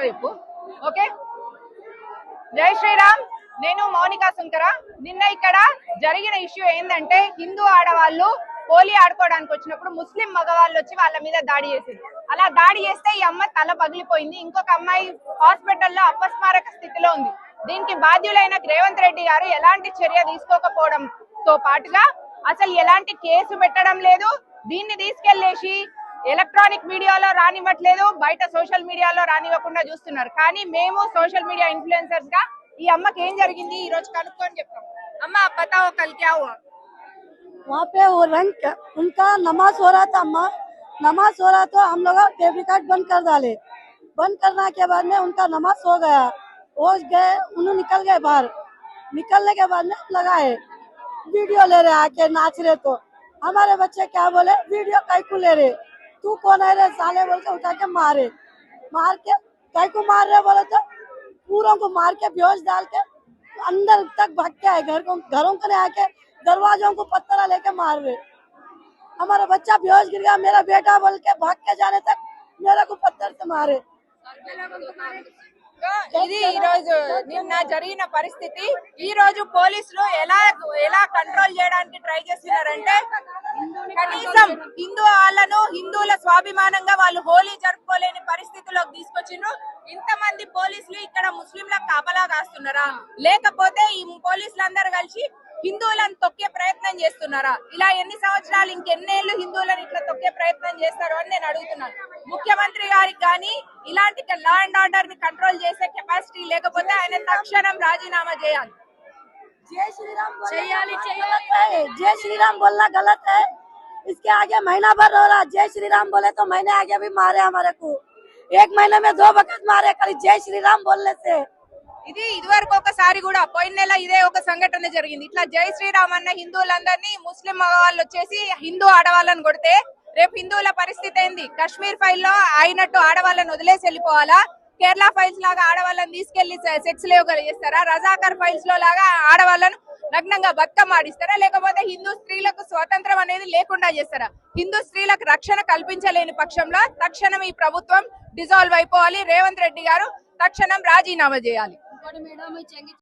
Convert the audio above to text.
లో చెప్పు. ఓకే? జై శ్రీరామ్. నేను మౌనిక సుంకర నిన్న ఇక్కడ జరిగిన ఇష్యూ ఏంటంటే హిందూ ఆడవాళ్ళు హోలీ ఆడుకోవడానికి వచ్చినప్పుడు ముస్లిం మగవాళ్ళు వచ్చి వాళ్ళ మీద దాడి చేసింది. అలా దాడి చేస్తే ఈ అమ్మ తల పగిలిపోయింది. ఇంకొక అమ్మాయి హాస్పిటల్లో అపస్మారక స్థితిలో ఉంది. దీనికి బాధ్యులైన రేవంత్ రెడ్డి గారు ఎలాంటి చర్య తీసుకోకపోవడంతో పాటుగా అసలు ఎలాంటి కేసు పెట్టడం లేదు. దీన్ని తీసుకెళ్ళేసి वहाँ पे वो रंग उनका नमाज़ हो रहा था, अम्मा। नमाज़ हो रहा तो हम लोग बंद कर डाले। बंद के बाद में उनका नमाज़ हो गया। वो गए, उन्होंने निकल गए बाहर। निकलने के बाद में लगाए वीडियो ले रहे आके, नाच रहे तो। हमारे बच्चे क्या बोले? वीडियो कैकू ले रहे। तू कौन है रे साले बोल के उठा के मारे मार के कई को मार रहे बोले तो पूरों को मार के बेहोश डाल के अंदर तक भाग के आए घर को घरों को नहीं आके दरवाजों को पत्थर लेके मार रहे हमारा बच्चा बेहोश गिर गया मेरा बेटा बोल के भाग के जाने तक मेरे को पत्थर से मारे ఇది ఈ రోజు నిన్న జరిగిన పరిస్థితి ఈ రోజు పోలీసులు ఎలా ఎలా కంట్రోల్ చేయడానికి ట్రై చేస్తున్నారంటే కనీసం హిందూ వాళ్ళను హిందువుల స్వాభిమానంగా వాళ్ళు హోలీ జరుపుకోలేని పరిస్థితిలోకి తీసుకొచ్చిండ్రు ఇంతమంది పోలీసులు ఇక్కడ ముస్లింలకు కాపలా కాస్తున్నారా లేకపోతే ఈ పోలీసులందరూ కలిసి హిందువులను తొక్కే ప్రయత్నం చేస్తున్నారా ఇలా ఎన్ని సంవత్సరాలు ఇంకెన్నేళ్లు హిందువులను ఇట్లా తొక్కే ప్రయత్నం చేస్తారు అని నేను అడుగుతున్నాను ముఖ్యమంత్రి గారికి కానీ ఇలాంటి లా అండ్ ఆర్డర్ ని కంట్రోల్ చేసే కెపాసిటీ లేకపోతే ఆయన తక్షణం రాజీనామా చేయాలి जय श्री राम చేయాలి गलत है जय श्री राम बोलना गलत है इसके आगे महीना भर हो रहा जय श्री राम बोले तो महीने आगे भी मारे हमारे को एक महीने में दो वक्त मारे खाली जय श्री राम बोलने से ఇది ఇదివరకు ఒకసారి కూడా పోయిన నెల ఇదే ఒక సంఘటన జరిగింది ఇట్లా జై శ్రీరామ్ అన్న హిందువులందరినీ ముస్లిం మగవాళ్ళు వచ్చేసి హిందూ ఆడవాళ్ళని కొడితే రేపు హిందువుల పరిస్థితి ఏంది కశ్మీర్ ఫైల్ లో అయినట్టు ఆడవాళ్ళని వదిలేసి వెళ్ళిపోవాలా కేరళ ఫైల్స్ లాగా ఆడవాళ్ళని తీసుకెళ్లి సెక్స్ లేవు చేస్తారా రజాకర్ ఫైల్స్ లో లాగా ఆడవాళ్ళను నగ్నంగా బతుకమ్మ ఆడిస్తారా? లేకపోతే హిందూ స్త్రీలకు స్వాతంత్రం అనేది లేకుండా చేస్తారా? హిందూ స్త్రీలకు రక్షణ కల్పించలేని పక్షంలో తక్షణం ఈ ప్రభుత్వం డిజాల్వ్ అయిపోవాలి. రేవంత్ రెడ్డి గారు తక్షణం రాజీనామా చేయాలి.